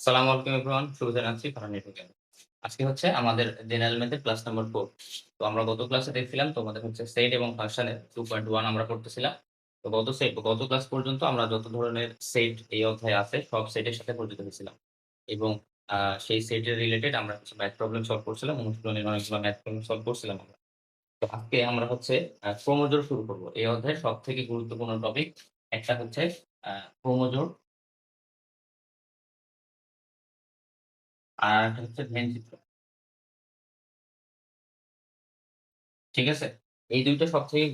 সালাম আলাইকুম এভরিওয়ান শুভ জানাচ্ছি ফারান নেটওয়ার্কে আজকে হচ্ছে আমাদের জেনারেল ম্যাথের ক্লাস নাম্বার ফোর তো আমরা গত ক্লাসে দেখছিলাম তোমাদের হচ্ছে সেট এবং ফাংশনের টু পয়েন্ট ওয়ান আমরা করতেছিলাম। তো গত সেট গত ক্লাস পর্যন্ত আমরা যত ধরনের সেট এই অধ্যায়ে আছে, সব সেটের সাথে পরিচিত হয়েছিলাম। এবং সেই সেটের রিলেটেড আমরা হচ্ছে ম্যাথ প্রবলেম সলভ করছিলাম, অনুশীলনের অনেকগুলো ম্যাথ প্রবলেম সলভ করছিলাম আমরা। তো আজকে আমরা হচ্ছে ক্রোমোজোর শুরু করব। এই অধ্যায়ের সব থেকে গুরুত্বপূর্ণ টপিক একটা হচ্ছে ক্রোমোজোর আর হচ্ছে ভেন চিত্র ঠিক আছে? এই দুইটা সব থেকে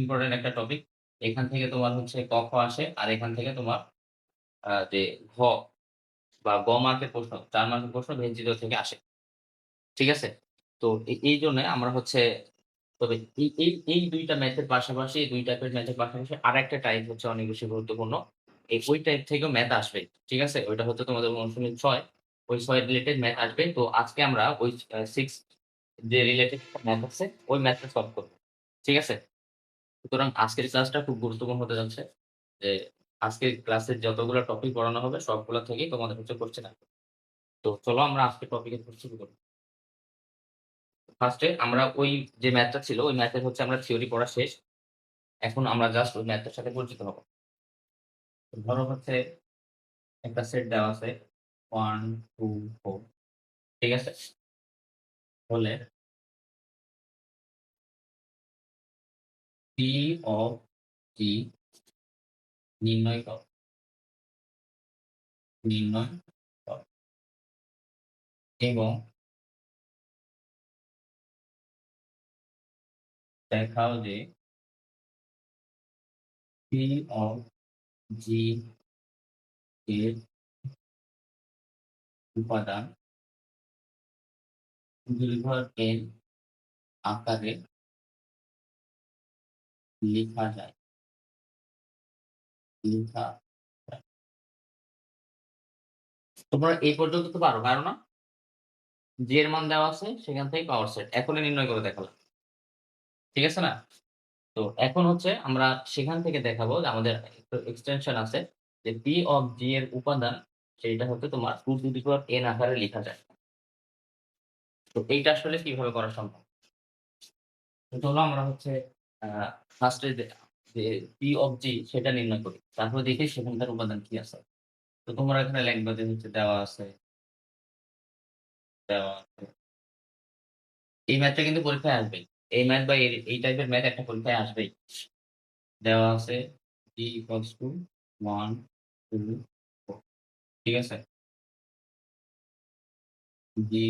ইম্পর্টেন্ট একটা টপিক এখান থেকে তোমার হচ্ছে ক, খ আসে, আর এখান থেকে তোমার যে ঘ বা গ মার্কের প্রশ্ন, চার মার্কের প্রশ্ন ভেন থেকে আসে। ঠিক আছে? তো এই জন্য আমরা হচ্ছে, তবে এই এই দুইটা ম্যাথের পাশাপাশি দুই টাইপের ম্যাথের পাশাপাশি আর একটা টাইপ হচ্ছে অনেক বেশি গুরুত্বপূর্ণ। এই ওই টাইপ থেকেও ম্যাথ আসবে। ঠিক আছে? ওইটা হচ্ছে তোমাদের অনুশীলন ছয়। ওই ছয় রিলেটেড ম্যাথ আসবে। তো আজকে আমরা ওই সিক্স যে রিলেটেড ম্যাথ আছে, ওই ম্যাথটা সলভ করব। ঠিক আছে? সুতরাং আজকের ক্লাসটা খুব গুরুত্বপূর্ণ হতে যাচ্ছে যে আজকের ক্লাসের যতগুলো টপিক পড়ানো হবে, সবগুলো থেকেই তোমাদের হচ্ছে করছে না। তো চলো আমরা আজকের টপিকের শুরু করি। ফার্স্টে আমরা ওই যে ম্যাথটা ছিল, ওই ম্যাথের হচ্ছে আমরা থিওরি পড়া শেষ। এখন আমরা জাস্ট ওই ম্যাথটার সাথে পরিচিত হব। ধরো হচ্ছে একটা সেট দেওয়া আছে। One, two, four. ঠিক আছে? হলে পি অফ টি নির্ণয় কর। নির্ণয় কর। এবং দেখাও যে পি অফ জি এর উপাদান এন আকারে লেখা যায়। লেখা তোমরা এই পর্যন্ত তো পারো পারো না? এর মান দেওয়া আছে, সেখান থেকে পাওয়ার সেট এখনই নির্ণয় করে দেখালাম। ঠিক আছে না? তো এখন হচ্ছে আমরা সেখান থেকে দেখাবো যে আমাদের একটু এক্সটেনশন আছে যে পি অফ জি এর উপাদান সেইটা হচ্ছে তোমার two two the power N আকারে লেখা যায়। তো এইটা আসলে কীভাবে করা সম্ভব? তো চলো আমরা হচ্ছে ফার্স্টে যে পি অফ জি সেটা নির্ণয় করি। তারপর দেখি সেখানকার উপাদান কি আছে। তো তোমরা এখানে যে হচ্ছে দেওয়া আছে। দেওয়া আছে। এই ম্যাথটা কিন্তু পরীক্ষায় আসবে এই ম্যাথ বা এই- টাইপের ম্যাথ একটা পরীক্ষায় আসবেই। দেওয়া আছে G equals to one two ঠিক আছে? জি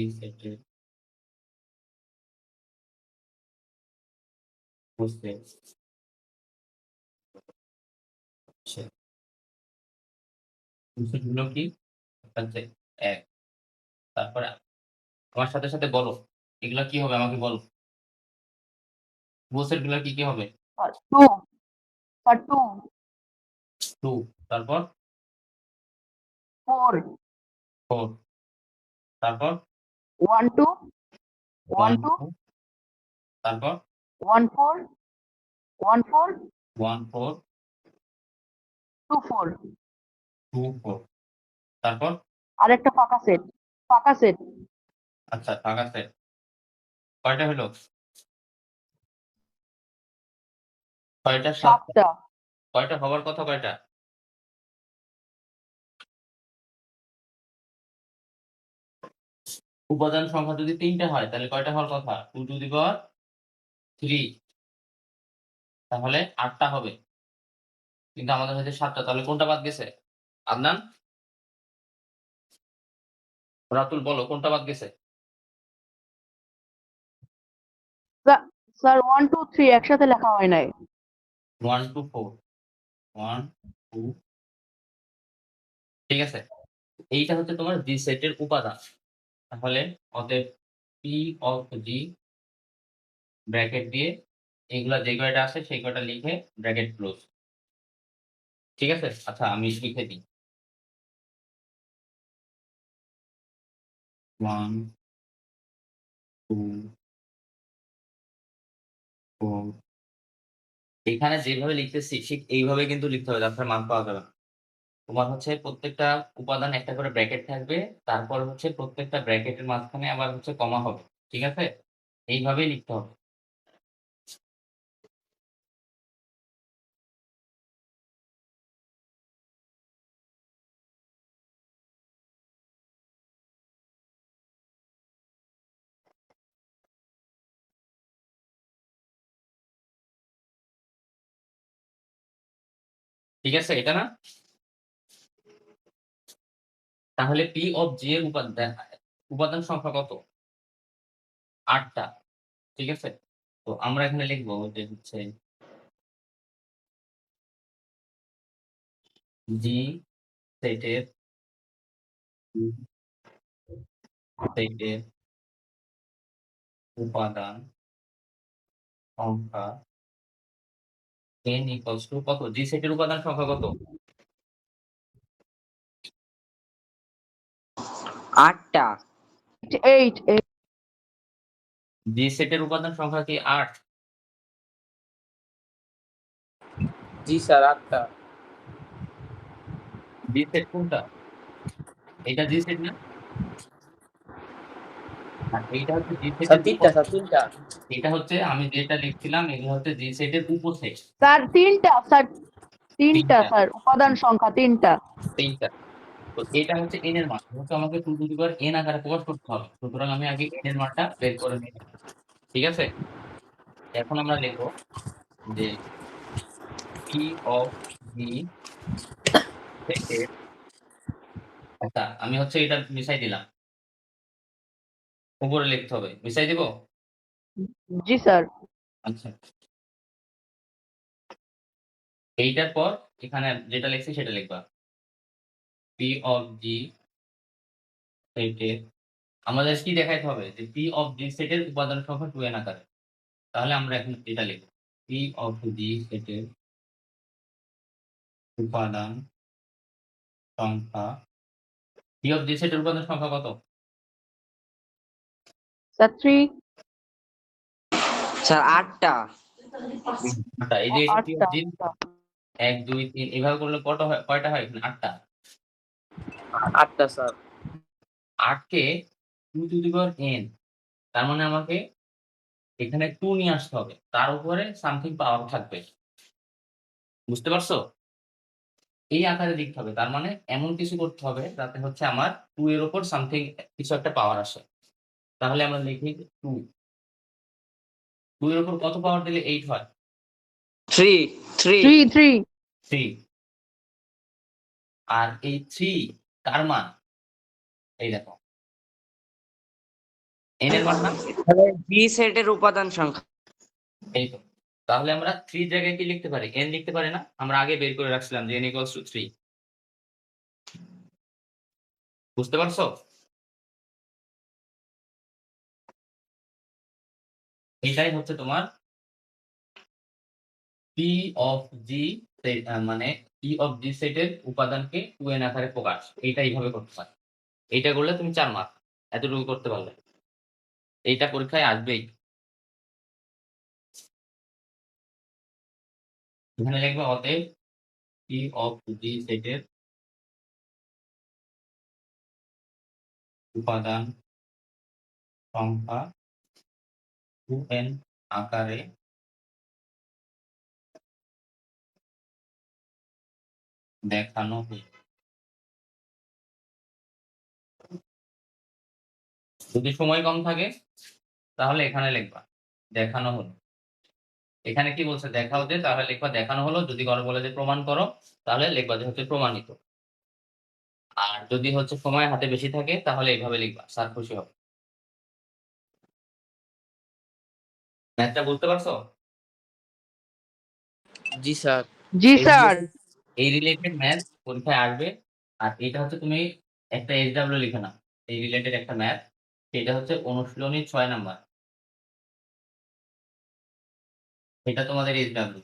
বুঝতে কি? এক। তারপরে আমার সাথে সাথে বলো এগুলা কি হবে? আমাকে বলো। বুসেরগুলা কি কি হবে. টু। তারপর? Four. ফোর তারপর two. One, two. two, তারপর One, four. One, four. One four Two, four. Two four তারপর আরেকটা ফাঁকা সেট ফাঁকা সেট আচ্ছা টাকা সেট কয়টা হলো? কয়টা সাতটা। কয়টা হবার কথা কয়টা? উপাদান সংখ্যা যদি তিনটা হয় তাহলে কয়টা হওয়ার কথা? Two two the power three তাহলে আটটা হবে। কিন্তু আমাদের হচ্ছে সাতটা তাহলে কোনটা বাদ গেছে? আদনান? রাতুল বলো কোনটা বাদ গেছে? স্যার ওয়ান টু থ্রি একসাথে লেখা হয় নাই। One two four one two ঠিক আছে। এইটা হচ্ছে তোমার জি সেটের উপাদান। তাহলে অতএব পি অফ জি ব্র্যাকেট দিয়ে এগুলা যে কয়টা আছে সেই কয়টা লিখে ব্র্যাকেট ক্লোজ ঠিক আছে? আচ্ছা আমি লিখে দিই। ওয়ান টু ফোর এখানে যেভাবে লিখতেছি, ঠিক এইভাবে কিন্তু লিখতে হবে তারপরে মান পাওয়া যাবে না। তোমার হচ্ছে প্রত্যেকটা উপাদান একটা করে ব্র্যাকেট থাকবে, তারপর হচ্ছে প্রত্যেকটা ব্র্যাকেটের মাঝখানে আবার হচ্ছে কমা হবে, ঠিক আছে? এইভাবেই লিখতে হবে। ঠিক আছে, এটা না? তাহলে পি অফ জি এর উপাদান উপাদান সংখ্যা কত? আটটা। ঠিক আছে? তো আমরা এখানে লিখব যে হচ্ছে জি সেটের সেটের উপাদান সংখ্যা n ইকুয়ালস টু কত? জি সেটের উপাদান সংখ্যা কত? আটটা। এইট জি সেটের উপাদান সংখ্যা কি আট? জি স্যার আটটা। জি সেট কোনটা? এটা জি সেট না? আর এইটা হচ্ছে জি তিনটা স্যার তিনটা। এটা হচ্ছে আমি যেটা লিখছিলাম এটা হচ্ছে জি সেটের উপসেট। স্যার তিনটা স্যার তিনটা তিনটা। স্যার উপাদান সংখ্যা তিনটা। তিনটা। তো এটা হচ্ছে এন এর মান। হচ্ছে আমাকে two two the power N আকারে প্রকাশ করতে হবে সুতরাং আমি আগে এন এর মানটা বের করে নিই। ঠিক আছে? এখন আমরা লিখব যে পি অফ থেকে আচ্ছা আমি হচ্ছে এটা মিশাই দিলাম। উপরে লিখতে হবে। মিশাই দিব? জি স্যার। আচ্ছা। এইটার পর এখানে যেটা লিখছি সেটা লিখবা। পি অফ জি সেটের আমাদের কি দেখাইতে হবে? যে পি অফ জি সেটের উপাদান সংখ্যা টু এন আকারে। তাহলে আমরা এখন এটা লিখব। পি অফ জি সেটের উপাদান সংখ্যা পি অফ জি সেটের উপাদান সংখ্যা কত? স্যার থ্রি স্যার আটটা। এই যে এক দুই তিন এভাবে করলে কত হয় কয়টা হয় এখানে? আটটা। আটটা স্যার। আটকে two two the power N তার মানে আমাকে এখানে টু নিয়ে আসতে হবে। তার উপরে সামথিং পাওয়ার থাকবে। বুঝতে পারছ? এই আকারে লিখতে হবে। তার মানে এমন কিছু করতে হবে যাতে হচ্ছে আমার টু এর উপর সামথিং কিছু একটা পাওয়ার আসে। তাহলে আমরা লিখি টু টু এর উপর কত পাওয়ার দিলে এইট হয়? Three three three three three আর এই থ্রি কার মান এই দেখো। এন এর মান না সেটের উপাদান সংখ্যা। এই তো। তাহলে আমরা থ্রি জায়গায় কি লিখতে পারি? এন লিখতে পারি না? আমরা আগে বের করে রাখছিলাম যে এন ইকুয়ালস টু থ্রি বুঝতে পারছ? এটাই হচ্ছে তোমার পি অফ জি মানে পি অফ জি সেটের উপাদানকে টু এন আকারে প্রকাশ। এইটা এইভাবে করতে পারে এইটা করলে তুমি চার মার্ক এতটুকু করতে পারলে। এইটা পরীক্ষায় আসবেই। এখানে লিখবে অতএব পি অফ জি সেটের উপাদান সংখ্যা টু এন আকারে দেখানো হয়েছে যদি সময় কম থাকে তাহলে এখানে লিখবা। দেখানো হলো। এখানে কি বলছে? দেখাও যে তাহলে লিখবা দেখানো হলো। যদি কারও বলে যে প্রমাণ করো তাহলে লিখবা যে হচ্ছে প্রমাণিত। আর যদি হচ্ছে সময় হাতে বেশি থাকে তাহলে এইভাবে লিখবা। স্যার খুশি হবে ম্যাথটা বুঝতে পারছ? জি স্যার। জি স্যার। এই রিলেটেড ম্যাথ পরীক্ষায় আসবে? আর এটা হচ্ছে তুমি একটা এস ডাব্লিউ লিখে নাও। এই রিলেটেড একটা ম্যাথ সেটা হচ্ছে অনুশীলনী ছয় নাম্বার। এটা তোমাদের এস ডাব্লিউ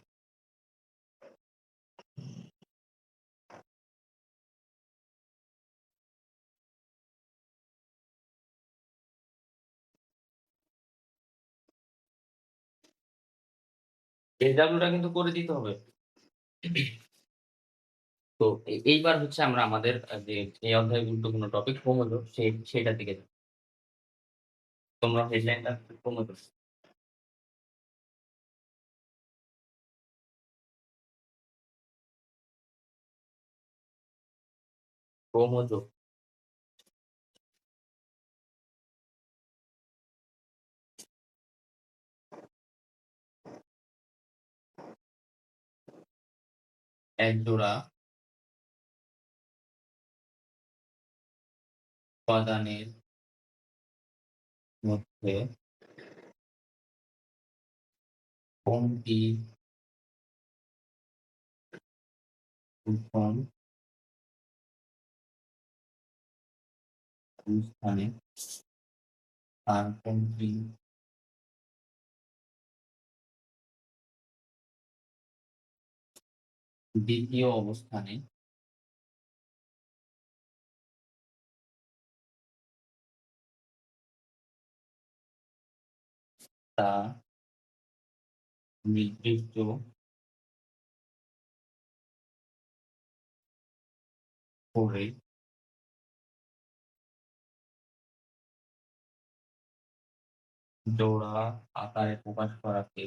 এস ডাব্লিউটা কিন্তু করে দিতে হবে। তো এইবার হচ্ছে আমরা আমাদের যে এই অধ্যায় গুরুত্বপূর্ণ টপিক ক্রোমোজোম সেই সেটার দিকে। তোমরা হেডলাইনটা ক্রোমোজোম ক্রোমোজোম এক জোড়া উপাদানের মধ্যে কোনটি প্রথম স্থানে আর কোনটি দ্বিতীয় অবস্থানে তা নির্দিষ্ট করে জোড়া আকারে প্রকাশ করাকে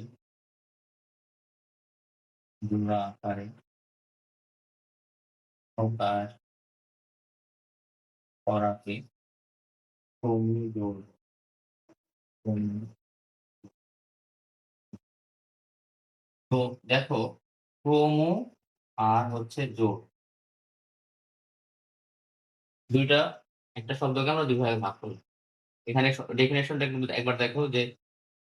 জোড়া আকারে প্রকাশ করাকে ক্রোমোজোম ক্রোমো- তো দেখো ক্রোমো আর হচ্ছে জোড়। দুইটা, একটা শব্দকে আমরা দুই ভাগে ভাগ করি। এখানে ডেফিনেশনটা কিন্তু একবার দেখো যে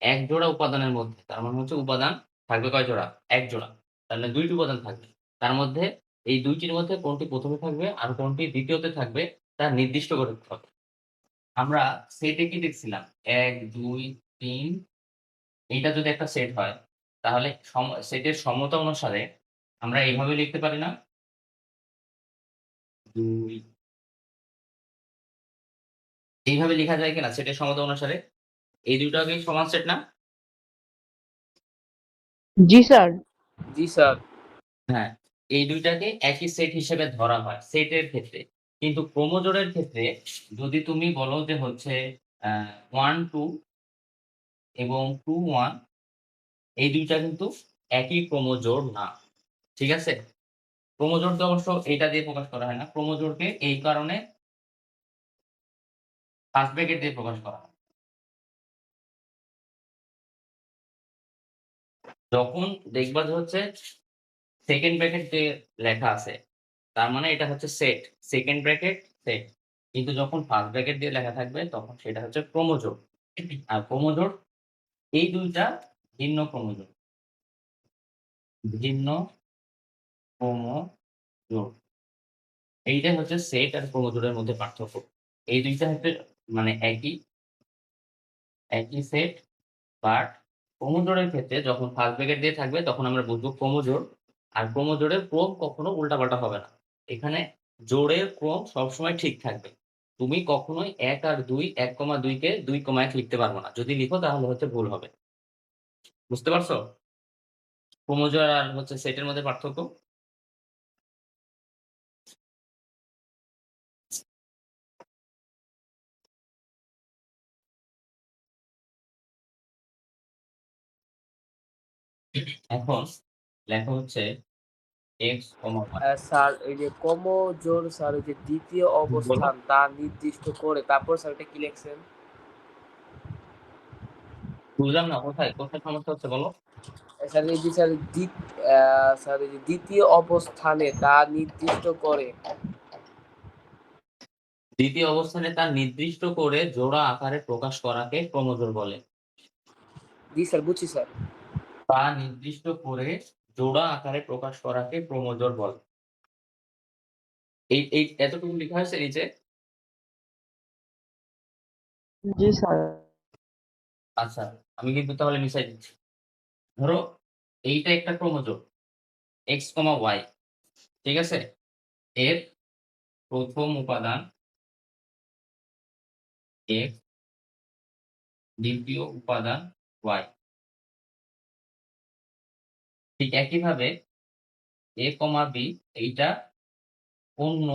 এক জোড়া উপাদানের মধ্যে, তার মানে হচ্ছে উপাদান থাকবে কয় জোড়া? এক জোড়া। তাহলে দুইটি উপাদান থাকবে। তার মধ্যে এই দুইটির মধ্যে কোনটি প্রথমে থাকবে আর কোনটি দ্বিতীয়তে থাকবে তা নির্দিষ্ট করে হবে। আমরা সেটে কি দেখছিলাম? এক, দুই, তিন। এইটা যদি একটা সেট হয় তাহলে সেটের সমতা অনুসারে আমরা এইভাবে লিখতে পারি না। দুই। এইভাবে লেখা যায় কিনা সেটের সমতা অনুসারে? এই দুইটাকে সমান সেট না? জি স্যার। জি স্যার। হ্যাঁ এই দুইটাকে একই সেট হিসেবে ধরা হয় সেটের ক্ষেত্রে। কিন্তু ক্রোমোজোরের ক্ষেত্রে যদি তুমি বলো যে হচ্ছে ওয়ান টু এবং টু ওয়ান এই দুইটা কিন্তু একই ক্রোমোজোর না, ঠিক আছে? ক্রোমোজোরকে অবশ্য এটা দিয়ে প্রকাশ করা হয় না, ক্রোমোজোরকে এই কারণে ফার্স্ট ব্র্যাকেট দিয়ে প্রকাশ করা হয়। যখন দেখবা যে হচ্ছে সেকেন্ড ব্র্যাকেট যে লেখা আছে, তার মানে এটা হচ্ছে সেট সেকেন্ড ব্র্যাকেট সেট কিন্তু যখন ফার্স্ট ব্র্যাকেট দিয়ে লেখা থাকবে, তখন সেটা হচ্ছে ক্রোমোজোর। আর ক্রোমোজোর এই দুইটা ভিন্ন ক্রোমোজোর ভিন্ন ক্রোমোজোর এইটাই হচ্ছে সেট আর ক্রোমোজোরের মধ্যে পার্থক্য। এই দুইটা হচ্ছে মানে একই একই সেট বাট ক্রোমোজোরের ক্ষেত্রে যখন ফার্স্ট ব্র্যাকেট দিয়ে থাকবে, তখন আমরা বুঝব ক্রোমোজোর আর ক্রোমোজোরের ক্রম কখনো উল্টাপাল্টা হবে না। এখানে জোড়ের ক্রম সবসময় ঠিক থাকবে। তুমি কখনোই এক আর দুই, এক কমা দুইকে দুই কমা এক লিখতে পারব না। যদি লিখো তাহলে হচ্ছে ভুল হবে। বুঝতে পারছ? ক্রোমোজোর আর হচ্ছে সেটের মধ্যে পার্থক্য? এখন লেখা হচ্ছে এক্স স্যার এই যে কমজোর স্যার যে দ্বিতীয় অবস্থান তা নির্দিষ্ট করে তারপর স্যার এটা কি লিখছেন? বুঝলাম না কোথায়? কোথায় সমস্যা হচ্ছে বলো? স্যার এই যে স্যার স্যার এই যে দ্বিতীয় অবস্থানে তা নির্দিষ্ট করে। দ্বিতীয় অবস্থানে তার নির্দিষ্ট করে জোড়া আকারে প্রকাশ করাকে ক্রোমোজোর বলে। জি স্যার বুঝছি স্যার। তা নির্দিষ্ট করে জোড়া আকারে প্রকাশ করাকে ক্রোমোজোর বলে। এই এই এতটুকু লেখা হয়েছে নিচে? জি স্যার। আচ্ছা। আমি কিন্তু তাহলে মিশাই দিচ্ছি। ধরো এইটা একটা ক্রোমোজোর এক্স কমা ওয়াই ঠিক আছে? এর প্রথম উপাদান এক্স দ্বিতীয় উপাদান ওয়াই ঠিক একইভাবে এ কমা বি এইটা অন্য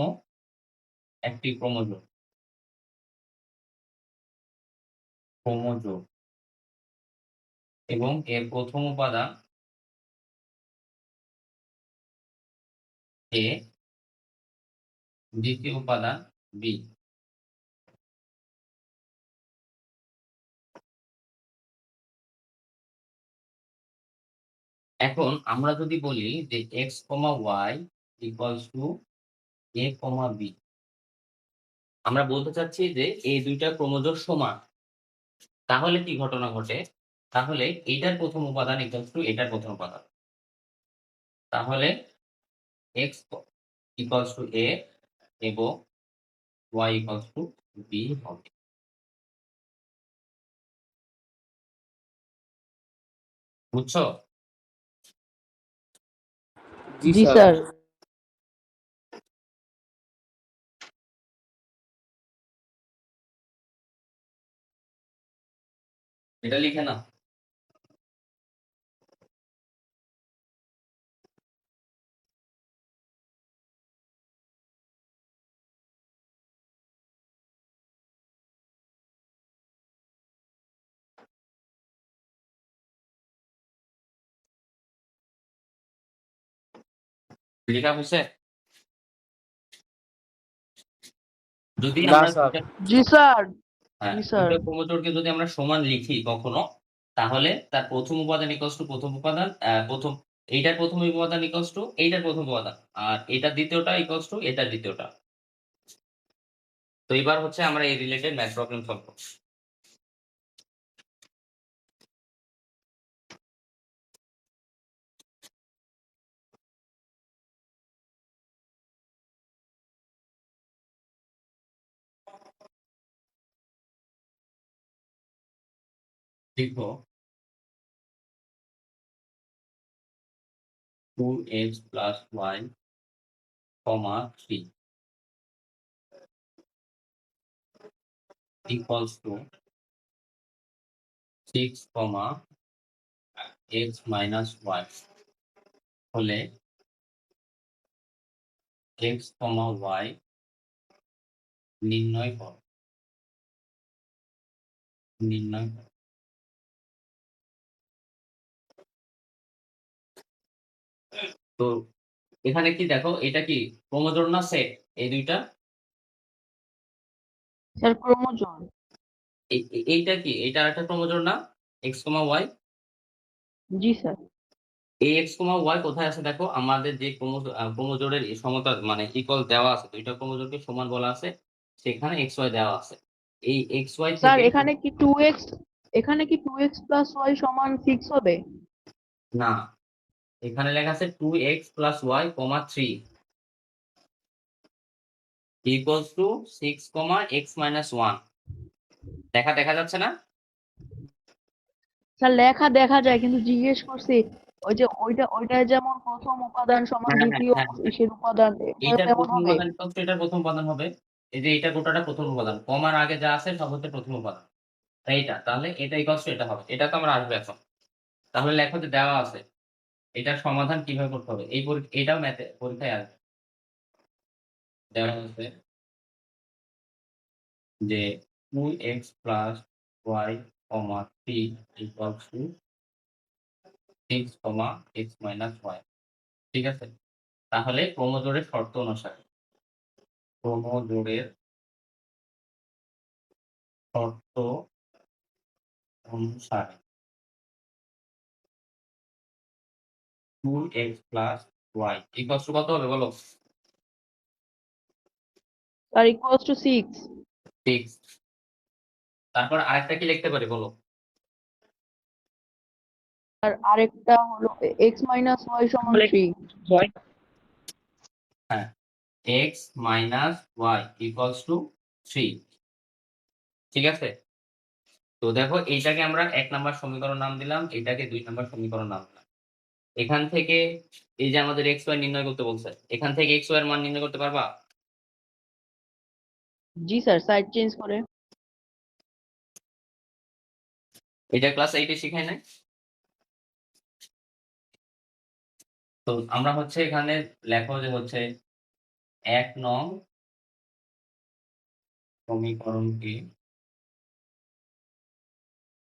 একটি ক্রোমোজোম। ক্রোমোজোম। এবং এর প্রথম উপাদান এ, দ্বিতীয় উপাদান বি এখন আমরা যদি বলি যে X comma Y equals to A comma B আমরা বলতে চাচ্ছি যে এই দুইটা ক্রোমোজোম সমান, তাহলে কি ঘটনা ঘটে? তাহলে এইটার প্রথম উপাদান ইকুয়ালস টু এটার প্রথম উপাদান। তাহলে এক্স ইকুয়ালস টু এ এবং ওয়াই ইকুয়ালস টু বি হবে। বুঝছ? জি স্যার। এটা লিখে না লেখা হয়েছে যদি আমরা জি স্যার হ্যাঁ, জি, স্যার। দুইটা যদি আমরা সমান লিখি কখনো তাহলে তার প্রথম উপাদান ইকুয়ালস টু প্রথম উপাদান আহ, প্রথম এইটার প্রথম উপাদান ইকুয়ালস টু এইটার প্রথম উপাদান আর এটার দ্বিতীয়টা ইকুয়ালস টু এটার দ্বিতীয়টা। তো এবার হচ্ছে আমরা এই রিলেটেড ম্যাথ প্রবলেম সলভ করব লিখো two X plus Y comma three equals to six comma x minus y. হলে x comma y নির্ণয় কর। নির্ণয় তো এখানে কি দেখো এটা কি ক্রোমোজোম না সেট? এই দুইটা? স্যার ক্রোমোজোম। এই- এই- এইটা কি? এইটা একটা ক্রোমোজোম না? X comma Y? জি স্যার। এই এক্স কমা ওয়াই কোথায় আছে দেখো? আমাদের যে ক্রোমোজোরের সমতা মানে ইকুয়াল দেওয়া আছে দুইটা ক্রোমোজোরকে সমান বলা আছে সেখানে এক্স ওয়াই দেওয়া আছে। এই এক্স ওয়াই স্যার এখানে কি টু এক্স এখানে কি টু এক্স প্লাস ওয়াই সমান সিক্স হবে? না। এখানে লেখা আছে two X plus Y comma three equals to six comma X minus one দেখা দেখা যাচ্ছে না? স্যার লেখা দেখা যায় কিন্তু জিজ্ঞেস করছি ওই যে ওইটা ওইটা যেমন প্রথম উপাদান সমান হ্যাঁ, হ্যাঁ, দ্বিতীয় হ্যাঁ। উপাদান এটা প্রথম উপাদান equals প্রথম উপাদান হবে। এই যে এইটা গোটাটা প্রথম উপাদান। কমার আগে যা আছে সব হচ্ছে প্রথম উপাদান। তাই এটা তাহলে এটা ইকুয়ালস টু এটা হবে। এটা তো আমরা আসবে এখন। তাহলে লেখো যে দেওয়া আছে। এটার সমাধান কীভাবে করতে হবে? এই এটাও ম্যাথে পরীক্ষায় আসবে। দেওয়া আছে যে two X plus Y comma three equals to six comma X minus Y ঠিক আছে? তাহলে ক্রোমোজোরের শর্ত অনুসারে ক্রোমোজোরের শর্ত অনুসারে two X plus Y equals to কত হবে বলো? Sir equals to six six তারপর আরেকটা কি লিখতে পারি বলো? আর আরেকটা হলো এক্স মাইনাস ওয়াই সমান three X minus Y equals to three ঠিক আছে? তো দেখো এইটাকে আমরা এক নাম্বার সমীকরণ নাম দিলাম এটাকে দুই নাম্বার সমীকরণ নাম দিলাম। এখান থেকে এই যে আমাদের এক্স ওয়াই নির্ণয় করতে বলছে এখান থেকে এক্স ওয়াই এর মান নির্ণয় করতে পারবা? জি স্যার সাইড চেঞ্জ করে। এটা ক্লাস এইটে শিখাই নাই। তো আমরা হচ্ছে এখানে লেখো যে হচ্ছে এক নং সমীকরণকে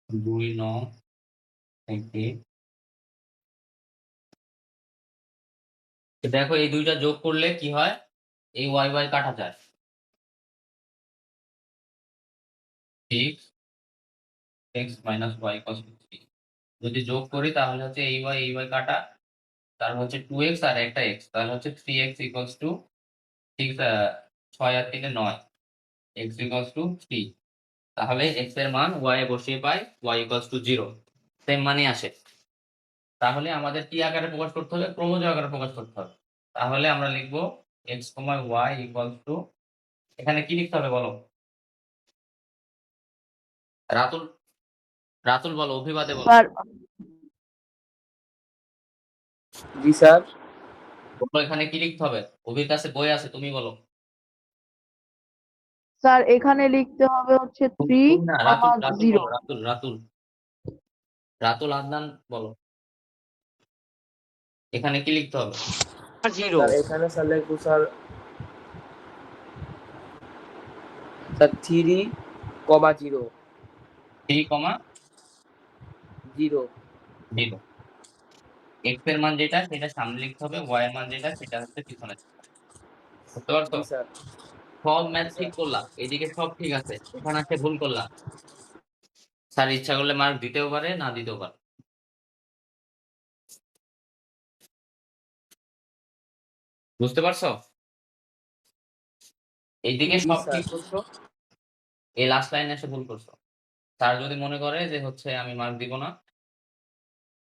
দুই নং থেকে দেখো এই দুইটা যোগ করলে কি হয়? এই ওয়াই ওয়াই কাটা যায়। যদি যোগ করি তাহলে হচ্ছে এই ওয়াই এই ওয়াই কাটা, তার হচ্ছে টু এক্স আর একটা এক্স তাহলে হচ্ছে three X equals to six ছয় আর তিনে নয়। এক্স ইকুয়ালস টু থ্রি তাহলে এক্সের মান ওয়াই বসিয়ে পাই Y equals to zero same মানই আসে। তাহলে আমাদের কি আকারে প্রকাশ করতে হবে? ক্রমজ আকারে প্রকাশ করতে হবে। তাহলে আমরা লিখব X comma Y equals to এখানে কি লিখতে হবে বলো? রাতুল রাতুল বলো অভিবাদে বলো। জি স্যার। বলো এখানে কি লিখতে হবে? অভির কাছে বই আছে তুমি বলো। স্যার এখানে লিখতে হবে হচ্ছে থ্রি রাতুল রাতুল রাতুল। রাতুল আদনান বলো। এখানে কি লিখতে হবে? জিরো এখানে স্যার লিখব sir. Sir three comma zero three comma zero zero এক্সের মান যেটা সেটা সামনে লিখতে হবে ওয়াই এর মান যেটা সেটা হচ্ছে পিছনে। বুঝতে পারছ? সব ম্যাথ ঠিক করলাম। এদিকে সব ঠিক আছে। এখানে আছে ভুল করলাম। স্যার ইচ্ছা করলে মার্ক দিতেও পারে না দিতেও পারে। বুঝতে পারছ? এইদিকে সব। ঠিক করছ? এই লাস্ট লাইনে এসে ভুল করছ। স্যার যদি মনে করে যে হচ্ছে আমি মার্ক দিব না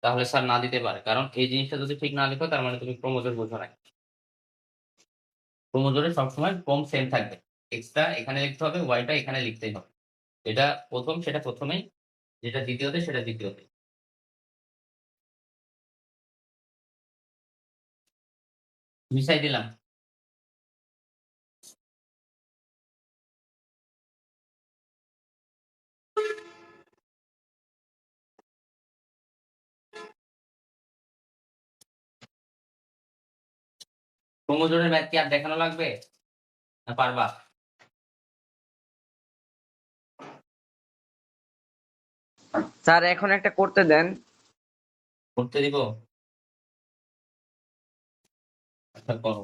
তাহলে স্যার না দিতে পারে। কারণ এই জিনিসটা যদি ঠিক না লিখো তার মানে তুমি ক্রোমোজোর বোঝো না ক্রোমোজোরে সবসময় কম সেম থাকবে। এক্সটা এখানে লিখতে হবে ওয়াইটা এখানে লিখতেই হবে। যেটা প্রথম সেটা প্রথমেই যেটা দ্বিতীয়তে সেটা দ্বিতীয়তে মিশাই দিলাম। ক্রোমোজোমের ম্যাথ কি আর দেখানো লাগবে? না পারবা? স্যার এখন একটা করতে দেন। করতে দিব। আচ্ছা করো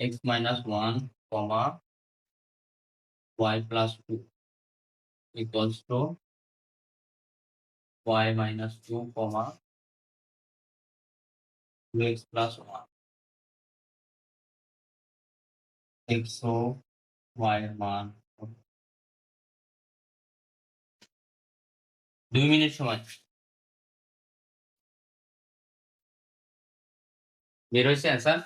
X minus one comma Y plus two equals to Y minus two comma two X plus one X O Y মান দুই মিনিট সময় বের হয়েছে অ্যান্সার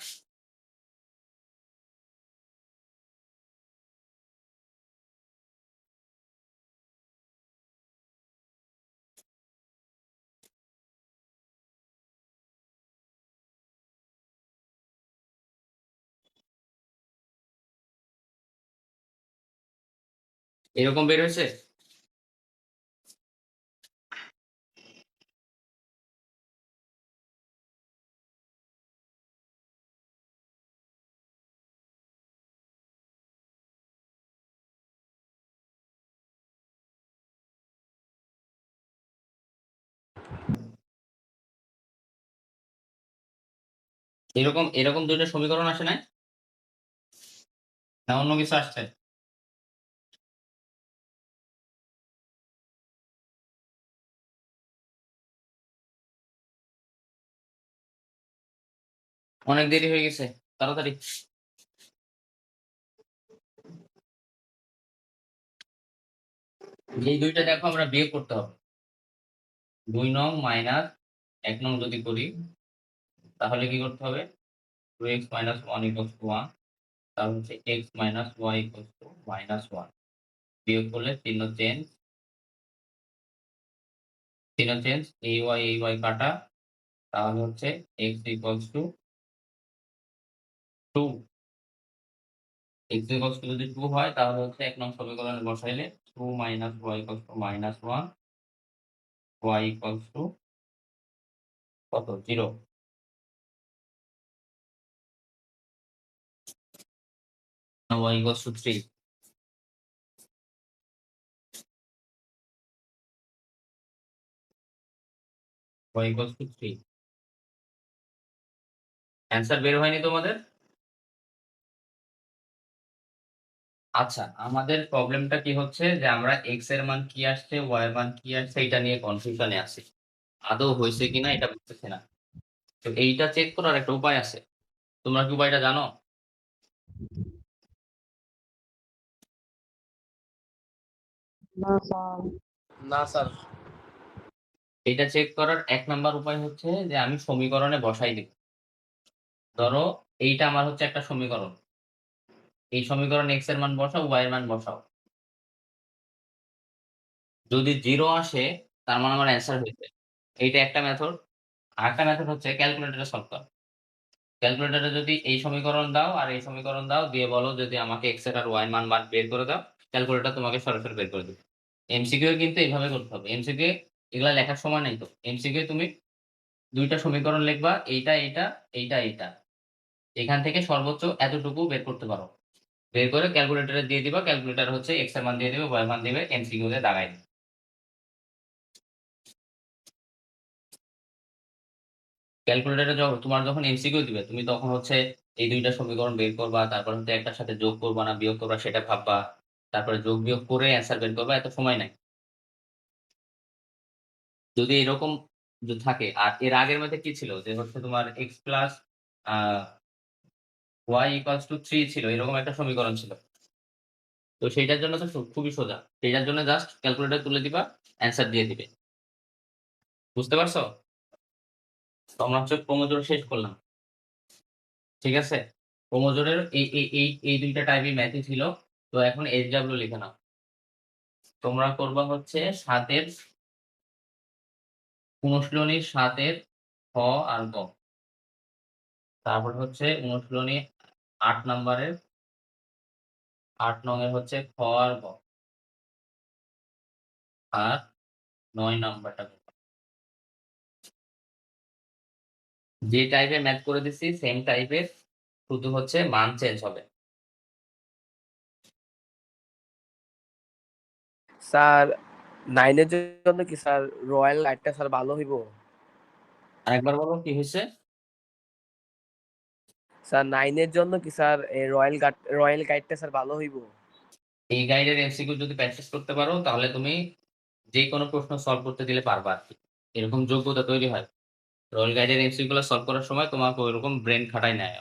এরকম বের এরকম এরকম দুইটা সমীকরণ আসে নাই? না, অন্য কিছু আসছে? অনেক দেরি হয়ে গেছে, তাড়াতাড়ি। এই দুইটা দেখো, আমরা বিয়োগ করতে হবে। দুই নং মাইনাস এক নং যদি করি তাহলে কি করতে হবে? Two X minus one equals to one তাহলে হচ্ছে X minus Y equals to minus one বিয়োগ করলে চিহ্ন চেঞ্জ চিহ্ন চেঞ্জ এই ওয়াই এই ওয়াই কাটা, তাহলে হচ্ছে X equals to two X equals to যদি টু হয়, তাহলে হচ্ছে এক নং সমীকরণে বসাইলে two minus Y equals to minus one Y equals to কত? Zero y equals to 3 y equals to 3 answer বের হয়নি তোমাদের? আচ্ছা আমাদের প্রবলেমটা কি হচ্ছে যে আমরা এক্সের মান কি আসছে ওয়াই এর মান কি আসছে এটা নিয়ে কনফিউশনে আছি। আদৌ হয়েছে কিনা এটা বুঝতেছি না। তো এইটা চেক করার একটা উপায় আছে। তোমরা কি উপায়টা জানো? না স্যার। না স্যার। এটা চেক করার এক নাম্বার উপায় হচ্ছে যে আমি সমীকরণে বসাই দিব। ধরো এইটা আমার হচ্ছে একটা সমীকরণ। এই সমীকরণ এক্সের মান বসাও ওয়াই এর মান বসাও। যদি জিরো আসে তার মানে আমার অ্যান্সার হয়েছে। এইটা একটা মেথড আর একটা মেথড হচ্ছে ক্যালকুলেটরে সলভ করা। ক্যালকুলেটরে যদি এই সমীকরণ দাও আর এই সমীকরণ দাও দিয়ে বলো যদি আমাকে এক্সের আর ওয়াই মান বার বের করে দাও ক্যালকুলেটর তোমাকে সরাসরি বের করে দেবে। এমসিকিউ কিন্তু এইভাবে করতে হবে। এমসিকিউ এগুলা লেখার সময় নাই তো। এমসিকিউ তুমি দুইটা সমীকরণ লিখবা, এইটা এইটা এইটা এইটা। এখান থেকে সর্বোচ্চ এতটুকু বের করতে পারো। বের করে ক্যালকুলেটরে দিয়ে দিবা। ক্যালকুলেটর হচ্ছে এক্সের মান দিয়ে দিবে ওয়াই মান দিবে এমসিকিউ তে দাগাই দিবে ক্যালকুলেটরে যখন তোমার যখন এমসিকিউ দিবে, তুমি তখন হচ্ছে এই দুইটা সমীকরণ বের করবা, তারপর হচ্ছে একটার সাথে যোগ করবা না, বিয়োগ করবা, সেটা ভাববা। তারপরে যোগ বিয়োগ করে অ্যান্সার বের করবা, এত সময় নাই। যদি এরকম থাকে, আর এর আগের মধ্যে কি ছিল? যে হচ্ছে তোমার X plus Y equals to three ছিল, এরকম একটা সমীকরণ ছিল। তো সেইটার জন্য তো খুবই সোজা। সেইটার জন্য জাস্ট ক্যালকুলেটর তুলে দিবা অ্যান্সার দিয়ে দিবে। বুঝতে পারছ? আমরা হচ্ছে ক্রোমোজোর শেষ করলাম। ঠিক আছে? ক্রোমোজোরের এই এই এই দুইটা টাইপই ম্যাথই ছিল। তো এখন এইচ ডাব্লিউ লিখে নাও। তোমরা করবা হচ্ছে সাতের অনুশীলনীর সাতের খ আর গ। তারপর হচ্ছে অনুশীলনী আট নম্বরের, আট নঙের হচ্ছে খ আর গ। আর নয় নাম্বারটা। যে টাইপের ম্যাথ করে দিছি সেম টাইপের শুধু হচ্ছে মান চেঞ্জ হবে। স্যার নাইনের জন্য কি স্যার রয়্যাল লাইটটা স্যার ভালো হইব? আরেকবার বলো কি হয়েছে স্যার নাইনের জন্য কি স্যার রয়্যাল গার্ড রয়্যাল গাইডটা স্যার ভালো হইব? এই গাইডের এমসিকিউ যদি প্র্যাকটিস করতে পারো তাহলে তুমি যে কোনো প্রশ্ন সলভ করতে দিলে পারবা আর কি এরকম যোগ্যতা তৈরি হয়। রয়্যাল গাইডের এমসিকিউ গুলো সলভ করার সময় তোমাকে ওইরকম ব্রেন খাটাই নেয়।